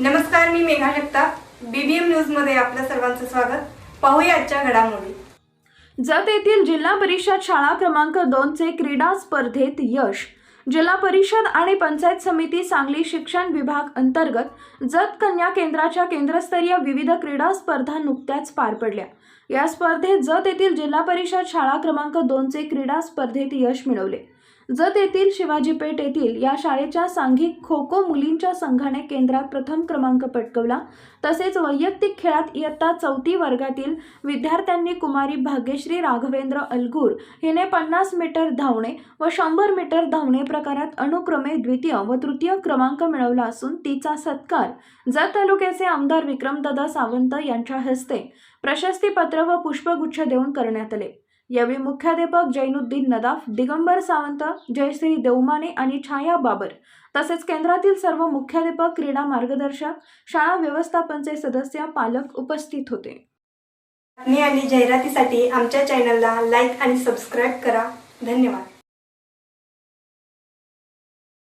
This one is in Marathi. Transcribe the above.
नमस्कार मी मेघा जगताप. बीबीएम न्यूजमध्ये आपल्या सर्वांचं स्वागत. पाहूया आजच्या घडामोडी. जत येथील जिल्हा परिषद शाळा क्रमांक दोनचे क्रीडा स्पर्धेत यश. जिल्हा परिषद आणि पंचायत समिती सांगली शिक्षण विभाग अंतर्गत जत कन्या केंद्राच्या केंद्रस्तरीय विविध क्रीडा स्पर्धा नुकत्याच पार पडल्या. या स्पर्धेत जत येथील जिल्हा परिषद शाळा क्रमांक दोनचे क्रीडा स्पर्धेत यश मिळवले. जत येथील शिवाजी पेठ येथील या शाळेच्या सांघिक खो खो मुलींच्या संघाने केंद्रात प्रथम क्रमांक पटकवला. तसेच वैयक्तिक खेळात इयत्ता चौथी वर्गातील विद्यार्थ्यांनी कुमारी भाग्यश्री राघवेंद्र अलगूर हिने पन्नास मीटर धावणे व शंभर मीटर धावणे प्रकारात अनुक्रमे द्वितीय व तृतीय क्रमांक मिळवला असून तिचा सत्कार जत तालुक्याचे आमदार विक्रमदादा सावंत यांच्या हस्ते प्रशस्तीपत्र व पुष्पगुच्छ देऊन करण्यात आले. यावेळी मुख्याध्यापक जैनुद्दीन नदाफ दिगंबर सावंत जयश्री देवमाने आणि छाया बाबर तसेच केंद्रातील सर्व मुख्याध्यापक क्रीडा मार्गदर्शक शाळा व्यवस्थापनचे सदस्य पालक उपस्थित होते. बातमी आणि जाहिरातीसाठी आमच्या चॅनलला लाईक आणि सबस्क्राईब करा. धन्यवाद.